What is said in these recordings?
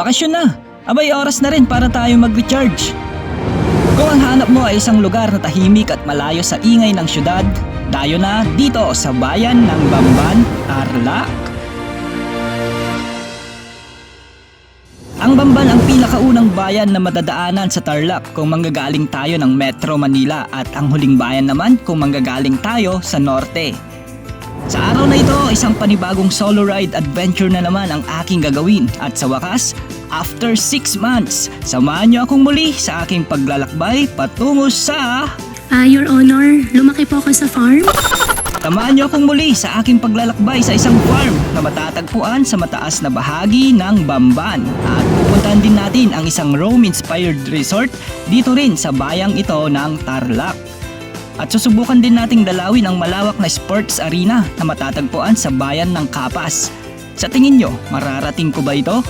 bakasyon na. Abay oras na rin para tayo mag-recharge. Kung ang hanap mo ay isang lugar na tahimik at malayo sa ingay ng syudad, dayo na dito sa bayan ng Bamban, Tarlac. Ang Bamban ang pinakaunang bayan na madadaanan sa Tarlac kung manggagaling tayo ng Metro Manila at ang huling bayan naman kung manggagaling tayo sa Norte. Sa araw na ito, isang panibagong solo ride adventure na naman ang aking gagawin at sa wakas, after 6 months, samahan niyo akong muli sa aking paglalakbay patungo sa... Ah, Your Honor, lumaki po ako sa farm. Samahan niyo akong muli sa aking paglalakbay sa isang farm na matatagpuan sa mataas na bahagi ng Bamban. At pupuntahan din natin ang isang Rome-inspired resort dito rin sa bayang ito ng Tarlac. At susubukan din nating dalawin ang malawak na sports arena na matatagpuan sa bayan ng Kapas. Sa tingin nyo, mararating ko ba ito?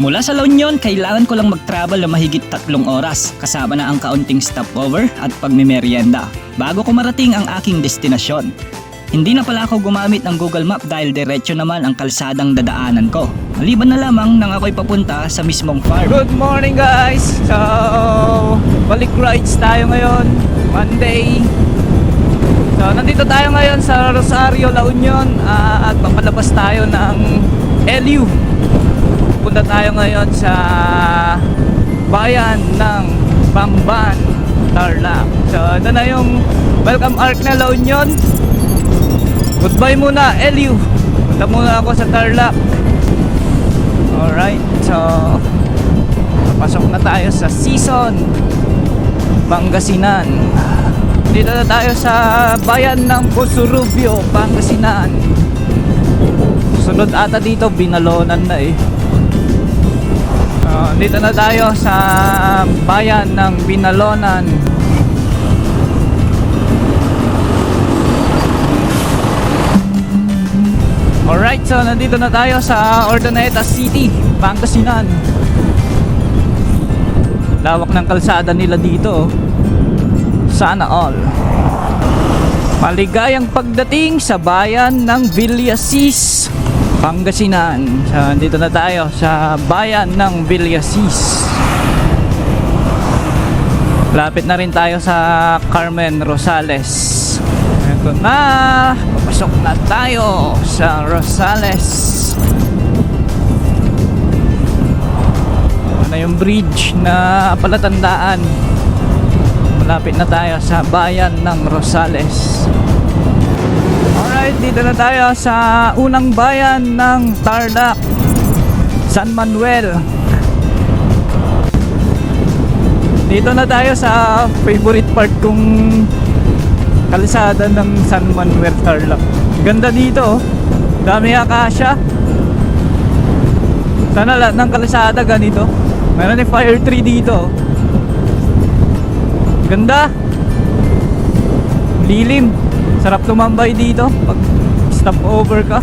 Mula sa La Union, kailangan ko lang mag-travel na mahigit tatlong oras kasama na ang kaunting stopover at pagmimerienda bago ko marating ang aking destinasyon. Hindi na pala ako gumamit ng Google Map dahil diretso naman ang kalsadang dadaanan ko. Maliban na lamang nang ako'y papunta sa mismong farm. Good morning guys! So, balik rides tayo ngayon. Monday. So, nandito tayo ngayon sa Rosario, La Union ah, at papalabas tayo ng LU. Punta tayo ngayon sa bayan ng Bamban, Tarlac. So, ito na yung welcome arc na La Union. Goodbye muna, LU. Punta muna ako sa Tarlac. Alright, so pasok na tayo sa season Pangasinan. Dito na tayo sa bayan ng Cosurubio, Pangasinan. Sunod ata dito, binalonan na eh. Ah, dito na tayo sa bayan ng Binalonan. Alright, so nandito na tayo sa Ordaneta City, Pangasinan. Lawak ng kalsada nila dito. oh. Sana all. Maligayang pagdating sa bayan ng Villasis, Pangasinan. So, dito na tayo sa bayan ng Villasis. Lapit na rin tayo sa Carmen Rosales. Ito na, papasok na tayo sa Rosales. Na yung bridge na palatandaan. Malapit na tayo sa bayan ng Rosales. Alright, dito na tayo sa unang bayan ng Tarlac, San Manuel. Dito na tayo sa favorite part kong kalsada ng San Manuel Tarlac. Ganda dito, oh. dami akasya. Sana lahat ng kalsada ganito. Meron yung fire tree dito. oh. Ganda. Lilim. Sarap tumambay dito pag stop over ka.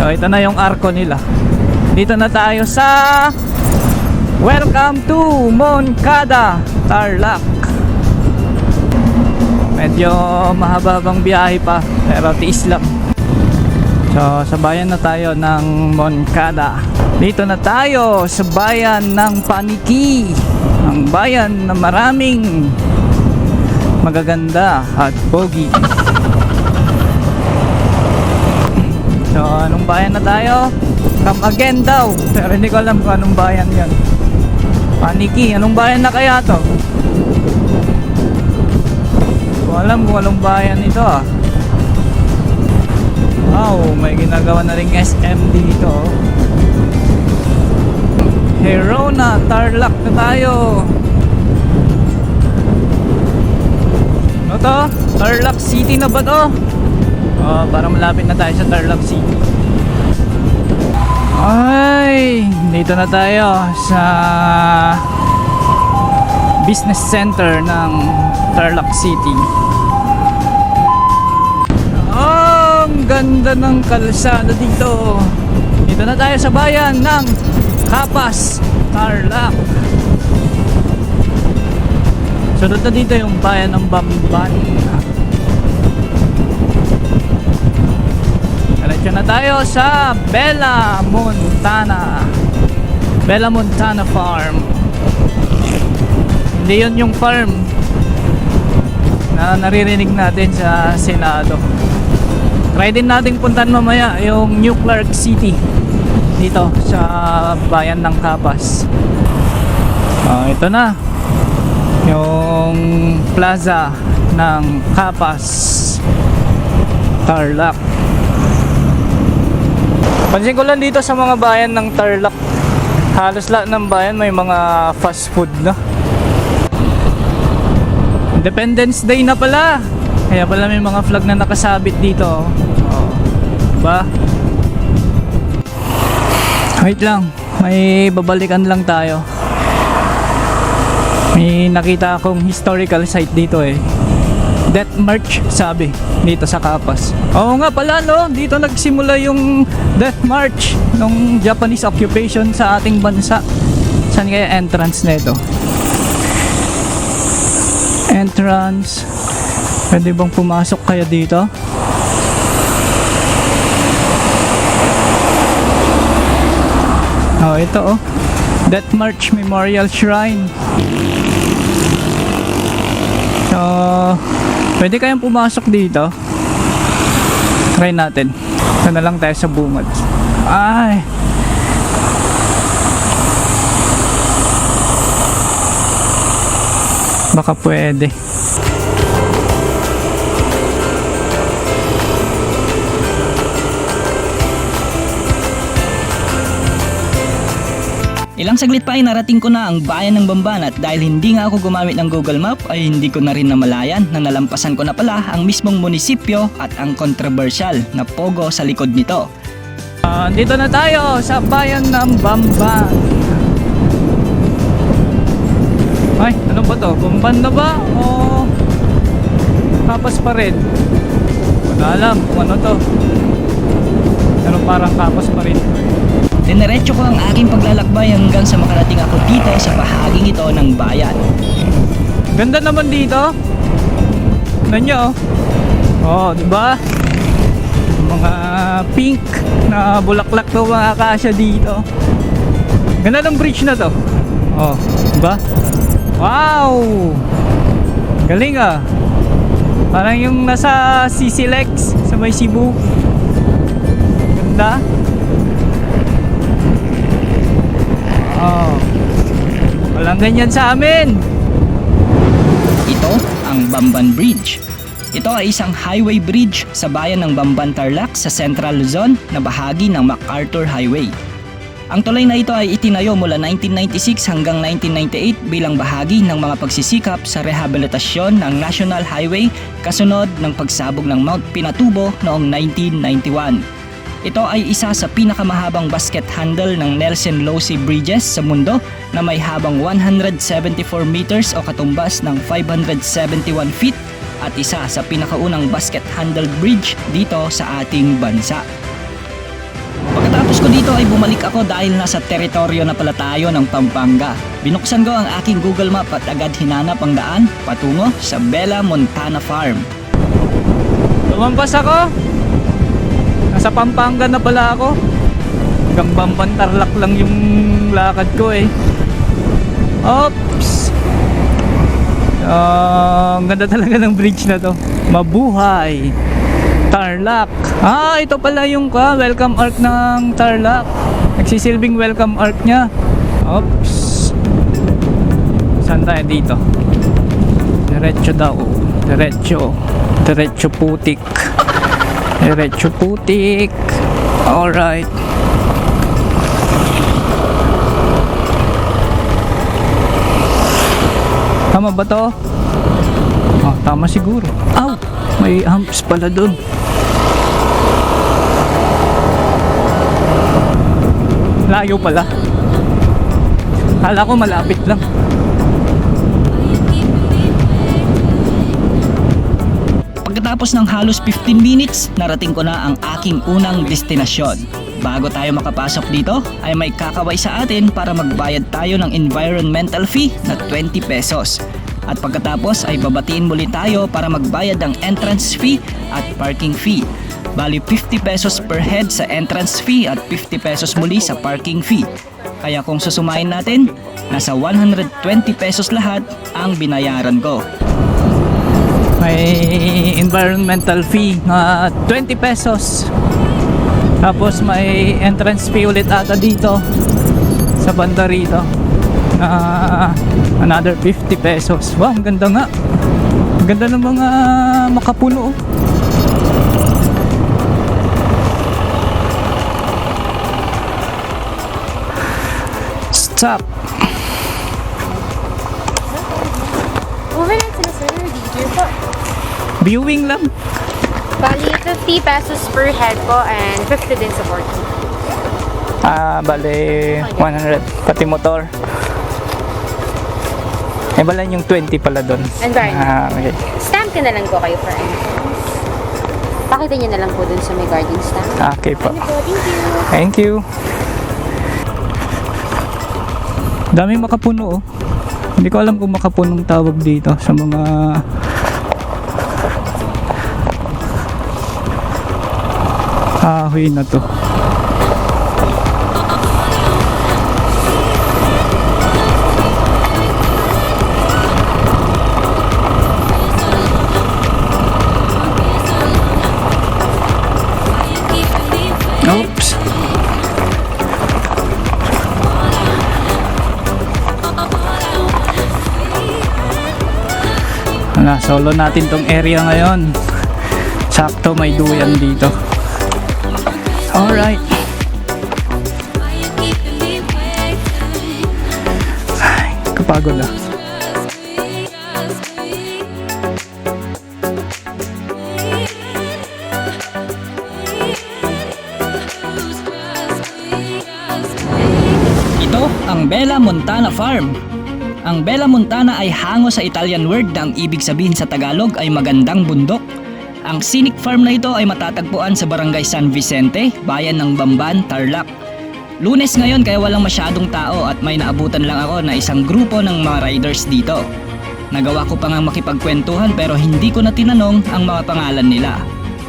So, ito na yung arko nila. Dito na tayo sa Welcome to Moncada, Tarlac. Medyo mahaba bang biyahe pa, pero tiis lang. So, sa bayan na tayo ng Moncada. Dito na tayo sa bayan ng Paniki. Ang bayan na maraming magaganda at pogi. So, anong bayan na tayo? Come again daw. Pero hindi ko alam kung anong bayan yan. Paniki, anong bayan na kaya to? Ko alam kung anong bayan ito ah. Wow, may ginagawa na ring SM dito. Oh. Herona, Tarlac na tayo. Ano to? Tarlac City na ba to? Oh, para malapit na tayo sa Tarlac City. Ay, dito na tayo sa business center ng Tarlac City. Ang ganda ng kalsada dito. Dito na tayo sa bayan ng Kapas, Tarlac. Sunod na dito yung bayan ng Bamban. Diyan na tayo sa Bella Montana. Bella Montana Farm. Hindi yun yung farm na naririnig natin sa Senado. Try din natin puntan mamaya yung New Clark City dito sa bayan ng Kapas. Ah, ito na yung plaza ng Kapas Tarlac Pansin ko lang dito sa mga bayan ng Tarlac halos lahat ng bayan may mga fast food na Independence Day na pala kaya pala may mga flag na nakasabit dito oh. Diba? Wait lang may babalikan lang tayo may nakita akong historical site dito eh. Death March sabi dito sa Kapas. Oo nga pala no, dito nagsimula yung Death March ng Japanese occupation sa ating bansa. Saan kaya entrance nito? Entrance. Pwede bang pumasok kaya dito? Oh, ito oh. Death March Memorial Shrine. So, pwede kayang pumasok dito. Try natin. Ito na lang tayo sa bungad. Ay! Baka pwede. Ilang saglit pa ay narating ko na ang bayan ng Bamban at dahil hindi nga ako gumamit ng Google Map ay hindi ko na rin namalayan na nalampasan ko na pala ang mismong munisipyo at ang controversial na Pogo sa likod nito. Ah, dito na tayo sa bayan ng Bamban. Ay, ano ba to? Bamban na ba? O kapas pa rin? Wala alam kung ano to. Pero parang kapas pa rin. Dinerecho ko ang aking paglalakbay hanggang sa makarating ako dito sa bahaging ito ng bayan. Ganda naman dito. Tignan nyo. Oh, di ba? Mga pink na bulaklak to mga kasya dito. Ganda ng bridge na to. Oh, di ba? Wow! Galing ah. Parang yung nasa CCLEX sa may Cebu. Ganda. Walang ganyan sa amin. Ito ang Bamban Bridge. Ito ay isang highway bridge sa bayan ng Bamban Tarlac sa Central Luzon na bahagi ng MacArthur Highway. Ang tulay na ito ay itinayo mula 1996 hanggang 1998 bilang bahagi ng mga pagsisikap sa rehabilitasyon ng National Highway kasunod ng pagsabog ng Mount Pinatubo noong 1991. Ito ay isa sa pinakamahabang basket handle ng Nelson Lossy Bridges sa mundo na may habang 174 meters o katumbas ng 571 feet at isa sa pinakaunang basket handle bridge dito sa ating bansa. Pagkatapos ko dito ay bumalik ako dahil nasa teritoryo na pala tayo ng Pampanga. Binuksan ko ang aking Google Map at agad hinanap ang daan patungo sa Bella Montana Farm. Lumampas ako. Nasa Pampanga na pala ako. Hanggang Bamban Tarlac lang yung lakad ko eh. Oops! Ah, ang ganda talaga ng bridge na to. Mabuhay! Tarlac. Ah, ito pala yung ka, welcome arc ng Tarlac. Nagsisilbing welcome arc niya. Oops! Saan tayo dito? Diretso daw. Diretso. Diretso putik. Diretso putik. Alright. Tama ba to? Oh, tama siguro. Aw! May humps pala dun. Layo pala. Kala ko malapit lang. Pagkatapos ng halos 15 minutes, narating ko na ang aking unang destinasyon. Bago tayo makapasok dito, ay may kakaway sa atin para magbayad tayo ng environmental fee na 20 pesos. At pagkatapos ay babatiin muli tayo para magbayad ng entrance fee at parking fee. Bali 50 pesos per head sa entrance fee at 50 pesos muli sa parking fee. Kaya kung susumain natin, nasa 120 pesos lahat ang binayaran ko. Environmental fee na 20 pesos. Tapos may entrance fee ulit ata dito sa banda rito na another 50 pesos. Wow, ang ganda nga. Ang ganda ng mga makapuno. Stop. Overnight sila sir, DJ po. Viewing lang. Bali, 50 pesos per head po and 50 din sa parking. Ah, bale 100 pati motor. Eh, bala yung 20 pala doon. Environment. Ah, okay. Stamp ka na lang po kayo for entrance. Pakita niyo na lang po dun sa may garden stamp. Okay po. Ano po, thank you. Thank you. Daming makapuno oh. Hindi ko alam kung makapunong tawag dito sa mga kahoy na to. Oops. Na solo natin tong area ngayon. Sakto may duyan dito. Alright. Ay, kapagod ah. Ito ang Bella Montana Farm. Ang Bella Montana ay hango sa Italian word na ang ibig sabihin sa Tagalog ay magandang bundok. Ang scenic farm na ito ay matatagpuan sa Barangay San Vicente, bayan ng Bamban, Tarlac. Lunes ngayon kaya walang masyadong tao at may naabutan lang ako na isang grupo ng mga riders dito. Nagawa ko pa nga makipagkwentuhan pero hindi ko na tinanong ang mga pangalan nila.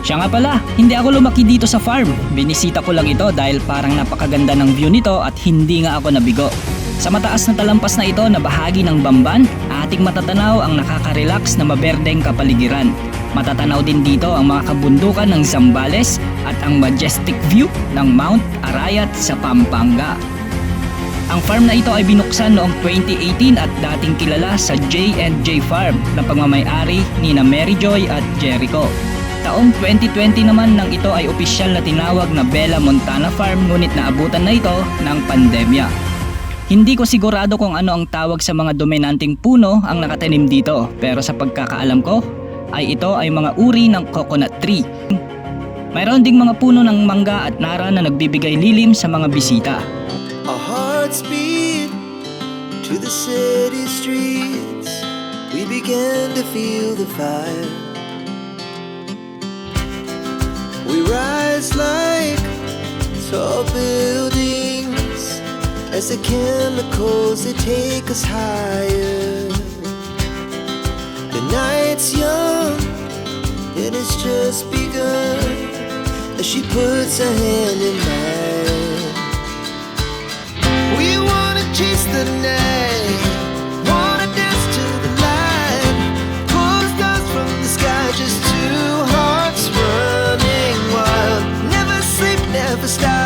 Siya nga pala, hindi ako lumaki dito sa farm. Binisita ko lang ito dahil parang napakaganda ng view nito at hindi nga ako nabigo. Sa mataas na talampas na ito na bahagi ng Bamban, ating matatanaw ang nakaka-relax na maberdeng kapaligiran. Matatanaw din dito ang mga kabundukan ng Zambales at ang majestic view ng Mount Arayat sa Pampanga. Ang farm na ito ay binuksan noong 2018 at dating kilala sa J&J Farm na pagmamayari ni na Mary Joy at Jericho. Taong 2020 naman nang ito ay opisyal na tinawag na Bella Montana Farm ngunit naabutan na ito ng pandemya. Hindi ko sigurado kung ano ang tawag sa mga dominanting puno ang nakatanim dito pero sa pagkakaalam ko ay ito ay mga uri ng coconut tree. Mayroon ding mga puno ng mangga at nara na nagbibigay lilim sa mga bisita. Our hearts beat to the city streets. We began to feel the fire. We rise like tall buildings as the chemicals they take us higher. Night's young and it's just begun as she puts her hand in mine. We wanna chase the night, wanna dance to the light, pull stars from the sky, just two hearts running wild. Never sleep, never stop.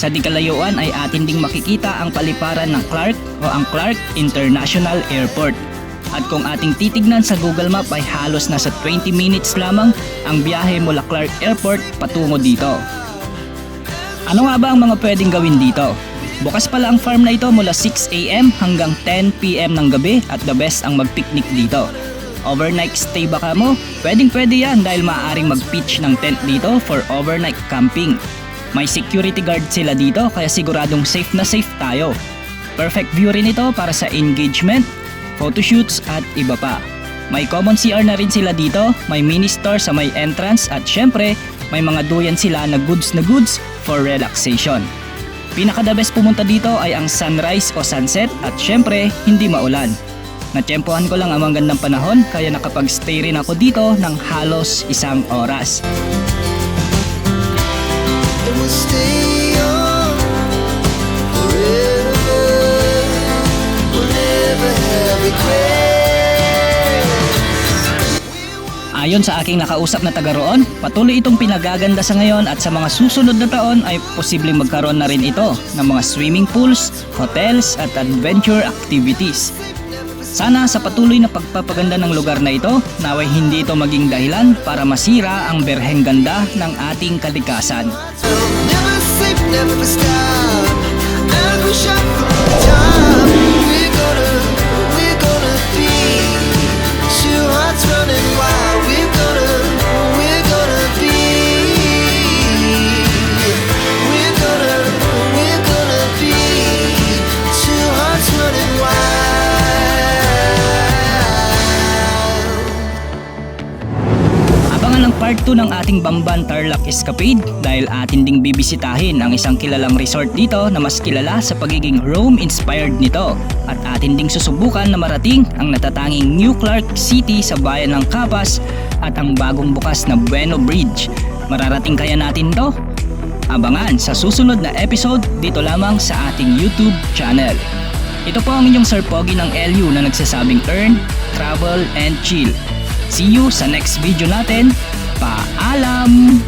Sa di kalayuan ay atin ding makikita ang paliparan ng Clark o ang Clark International Airport. At kung ating titignan sa Google Map ay halos nasa 20 minutes lamang ang biyahe mula Clark Airport patungo dito. Ano nga ba ang mga pwedeng gawin dito? Bukas pala ang farm na ito mula 6am hanggang 10pm ng gabi at the best ang mag-picnic dito. Overnight stay ba ka mo? Pwedeng pwede yan dahil maaaring mag-pitch ng tent dito for overnight camping. May security guard sila dito kaya siguradong safe na safe tayo. Perfect view rin ito para sa engagement, photoshoots at iba pa. May common CR na rin sila dito, may mini store sa may entrance at syempre may mga duyan sila na goods na goods for relaxation. Pinaka the best pumunta dito ay ang sunrise o sunset at syempre hindi maulan. Natsyempohan ko lang ang magandang panahon kaya nakapag-stay rin ako dito ng halos isang oras. Ayon sa aking nakausap na taga roon, patuloy itong pinagaganda sa ngayon at sa mga susunod na taon ay posibleng magkaroon na rin ito ng mga swimming pools, hotels at adventure activities. Sana sa patuloy na pagpapaganda ng lugar na ito, naway hindi ito maging dahilan para masira ang berheng ganda ng ating kalikasan. Never sleep, never part 2 ng ating Bamban Tarlac Escapade dahil atin ding bibisitahin ang isang kilalang resort dito na mas kilala sa pagiging Rome-inspired nito at atin ding susubukan na marating ang natatanging New Clark City sa bayan ng Capas at ang bagong bukas na Bueno Bridge. Mararating kaya natin to? Abangan sa susunod na episode dito lamang sa ating YouTube channel. Ito po ang inyong Sir Pogi ng LU na nagsasabing earn, travel, and chill. See you sa next video natin. Paalam!